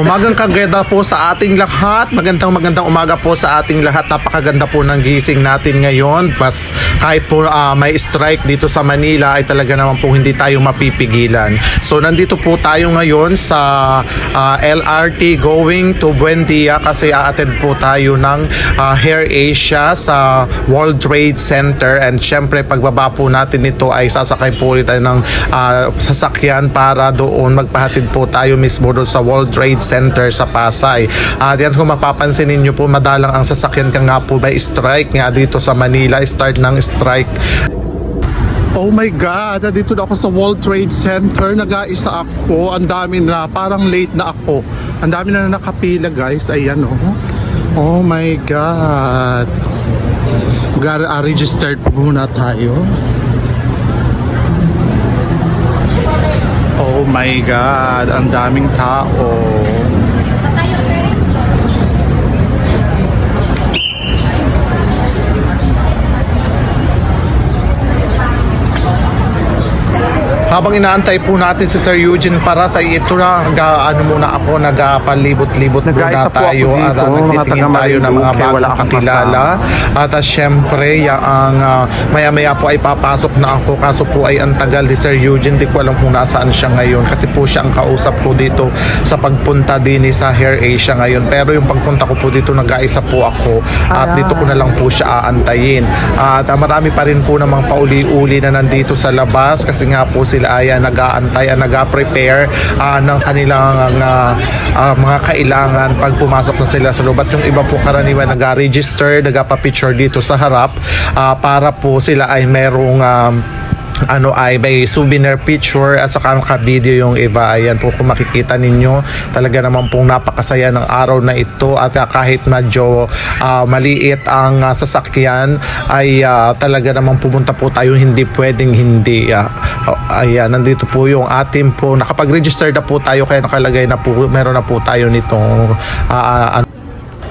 Umagang kaganda po sa ating lahat. Magandang magandang umaga po sa ating lahat. Napakaganda po ng gising natin ngayon. Bas, kahit po ah, may strike dito sa Manila ay talaga naman po hindi tayo mapipigilan. So nandito po tayo ngayon sa ah, LRT going to Buendia kasi aattend po tayo ng ah, Hair Asia sa World Trade Center and syempre pagbaba po natin ito ay sasakay po ulit tayo ng ah, sasakyan para doon magpahatid po tayo mismo doon sa World Trade sa Pasay. At yan kung mapapansin ninyo po madalang ang sasakyan ka nga po may strike nga dito sa Manila start ng strike Oh my God, nandito na ako sa World Trade Center. Nag-aisa ako. Ang dami na, parang late na ako. Ang dami na nakapila guys. Ayan oh. Oh my God. Mag-registered po muna tayo. Oh my God, ang daming tao. Habang inaantay po natin si Sir Eugene para sa ito na nag ano muna ako nagpalibot-libot muna Nag-aisa po ako tayo dito, at uh, mga nagtitingin tayo ng mga wala bagong kakilala. at uh, syempre ya, ang uh, maya-maya po ay papasok na ako kaso po ay ang tagal ni Sir Eugene di ko alam kung nasaan siya ngayon kasi po siya ang kausap ko dito sa pagpunta din sa Hair Asia ngayon. Pero yung pagpunta ko po dito nag-aisa po ako at dito ko na lang po siya aantayin. At uh, marami pa rin po namang pauli-uli na nandito sa labas kasi nga po sila ay uh, nag-aantay at nag-prepare uh, ng kanilang uh, uh, mga kailangan pag pumasok na sila sa loob. At yung iba po karaniwan nag-register nag-picture dito sa harap uh, para po sila ay merong um, ano ay may souvenir picture at saka naka-video yung iba. Ayan po kung makikita ninyo, talaga naman pong napakasaya ng araw na ito at uh, kahit medyo uh, maliit ang uh, sasakyan ay uh, talaga naman pumunta po tayo hindi pwedeng hindi. Uh, ayan, nandito po yung ating po, nakapag-register na po tayo kaya nakalagay na po, meron na po tayo nitong uh,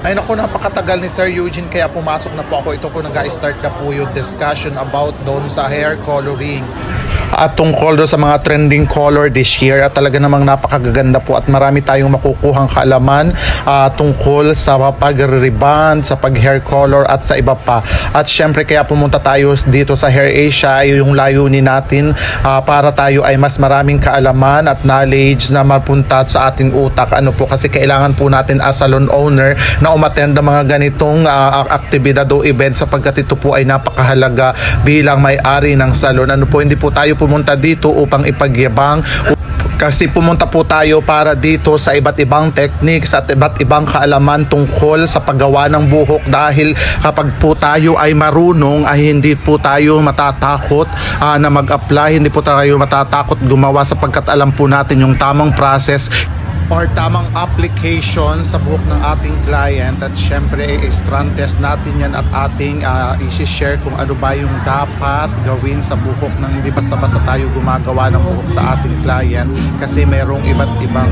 ay naku, napakatagal ni Sir Eugene kaya pumasok na po ako. Ito po nag-start na po yung discussion about doon sa hair coloring. At tungkol doon sa mga trending color this year at talaga namang napakaganda po at marami tayong makukuhang kaalaman ah, tungkol sa pag-reband, sa pag-hair color at sa iba pa. At syempre kaya pumunta tayo dito sa Hair Asia yung layunin natin ah, para tayo ay mas maraming kaalaman at knowledge na mapunta sa ating utak. Ano po kasi kailangan po natin as salon owner na umattend ng mga ganitong ah, aktibidad o event sapagkat ito po ay napakahalaga bilang may-ari ng salon. Ano po hindi po tayo pumunta dito upang ipagyabang. Kasi pumunta po tayo para dito sa iba't ibang techniques at iba't ibang kaalaman tungkol sa paggawa ng buhok. Dahil kapag po tayo ay marunong ay hindi po tayo matatakot ah, na mag-apply, hindi po tayo matatakot gumawa sapagkat alam po natin yung tamang process or tamang application sa buhok ng ating client at syempre i-strand test natin yan at ating uh, i-share kung ano ba yung dapat gawin sa buhok ng hindi basta-basta tayo gumagawa ng buhok sa ating client kasi merong iba't ibang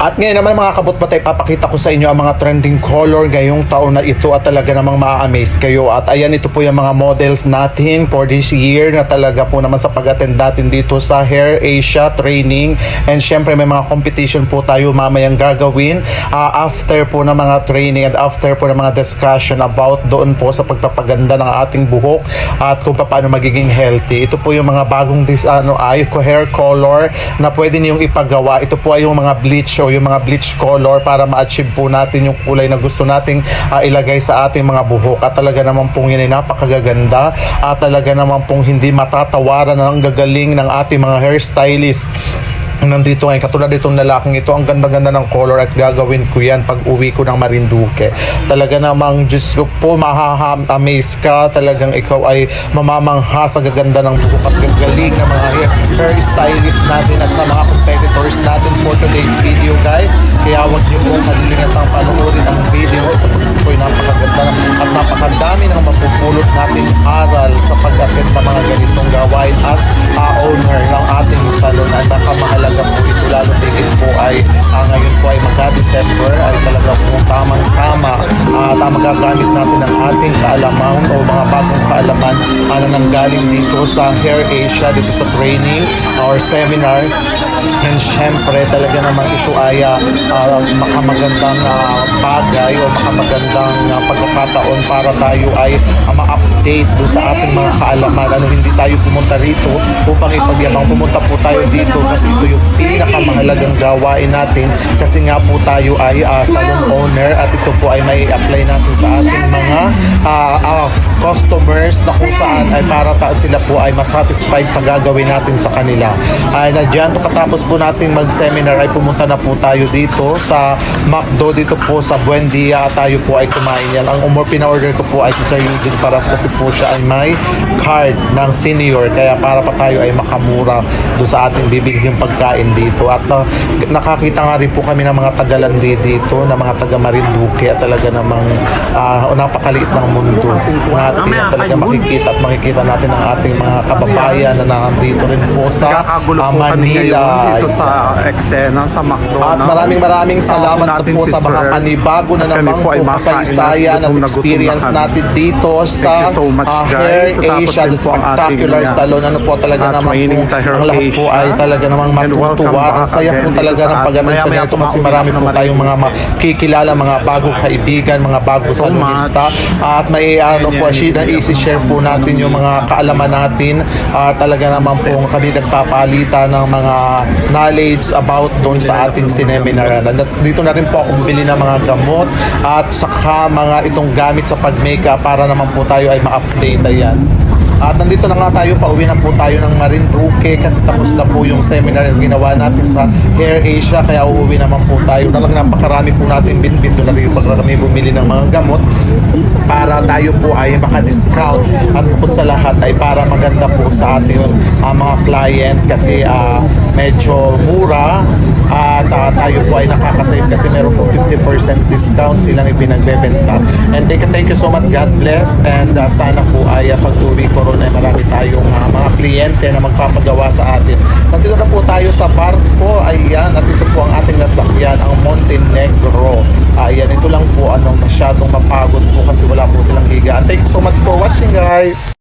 at ngayon naman mga kabutbatay, papakita ko sa inyo ang mga trending color ngayong taon na ito at talaga namang ma-amaze kayo. At ayan, ito po yung mga models natin for this year na talaga po naman sa pag-attend natin dito sa Hair Asia training. And syempre may mga competition po tayo mamayang gagawin ah, after po ng mga training and after po ng mga discussion about doon po sa pagpapaganda ng ating buhok at kung paano magiging healthy. Ito po yung mga bagong dis, ano, ay, hair color na pwede niyong ipagawa. Ito po ay yung mga bleach o yung mga bleach color para ma-achieve po natin yung kulay na gusto nating ah, ilagay sa ating mga buhok. At talaga naman pong yun ay napakagaganda at talaga naman pong hindi matatawaran ng gagaling ng ating mga hairstylist nandito ngayon katulad itong lalaking ito ang ganda-ganda ng color at gagawin ko yan pag uwi ko ng Marinduque. Talaga namang Diyos ko po mahaha-amaze ka. Talagang ikaw ay mamamangha sa gaganda ng buhok at gagaling ng mga hair, hairstylist natin at sa mga competitors natin for today's video guys. Kaya huwag niyo po kalimutan panoorin ang video sa po ay napakaganda at napakadami ng mapupulot natin aral sa pag-attend ng mga ganitong gawain as a owner ng ating salon at nakamahalaga po ito lalo tigit po ay ah, ngayon po ay magka-December ay talaga po tamang-tama at uh, magagamit natin ang ating kaalaman o mga bagong kaalaman ah, na nanggaling dito sa Hair Asia dito sa training or seminar and syempre talaga naman ito ay ah, makamagandang ah, bagay o makamagandang ah, pagkakataon para tayo ay ah, ma-update doon sa ating mga kaalaman. Ano hindi tayo pumunta rito upang ipagyabang pumunta po tayo dito kasi ito yung pinakamahalagang gawain natin. Kasi nga po tayo ay ah, salon owner at ito po ay may apply natin sa ating mga ah, ah, customers na kung saan ay para ta sila po ay masatisfied sa gagawin natin sa kanila. Ay na dyan, katapos po natin mag-seminar ay pumunta na po tayo dito sa McDo. Dito po sa Buendia tayo po ay kumain yan. Ang umor pina-order ko po ay si Sir Eugene Paras kasi po siya ay may card ng senior. Kaya para pa tayo ay makamura do sa ating bibigyan pagkain dito. At uh, nakakita nga rin po kami ng mga tagalandi dito na mga taga Marinduque at talaga namang uh, napakaliit ng mundo natin. At talaga makikita at makikita natin ang ating mga kababayan na nandito rin po sa uh, Manila dito sa eksena, sa McDo. at maraming maraming salamat na po si sa mga panibago na namang po kasaysayan na at experience natin dito sa so much, guys. Hair Asia, the spectacular uh, salon. Ano po talaga uh, naman po, ang lahat po ay talaga namang matutuwa. Ang saya po talaga ng pagdating sa po kasi marami po tayong mga makikilala, mga bagong kaibigan, mga bagong salonista. At may ano po, na isi-share po natin yung mga kaalaman natin. at talaga naman po kami nagpapalitan ng mga knowledge about doon sa ating seminar. Dito na rin po ako bumili ng mga gamot at saka mga itong gamit sa pag-makeup para naman po tayo ay ma-update. Ayan. At nandito na nga tayo, pauwi na po tayo ng Marinduque kasi tapos na po yung seminar na ginawa natin sa Hair Asia. Kaya uuwi naman po tayo. Na lang napakarami po natin binbit doon na rin kami bumili ng mga gamot para tayo po ay maka-discount. At bukod sa lahat ay para maganda po sa ating ah, mga client kasi ah, medyo mura at ah, tayo po ay nakakasave kasi meron po 50% discount silang ipinagbebenta. And thank you, thank you so much. God bless. And ah, sana po ay ah, pag-uwi ko ron ay marami tayong ah, mga kliyente na magpapagawa sa atin. Nandito na po tayo sa barko. Ayan. At ito po ang ating nasakyan, ang Montenegro. Ayan. Ito lang po anong masyadong mapagod po kasi wala po silang higaan. Thank you so much for watching guys.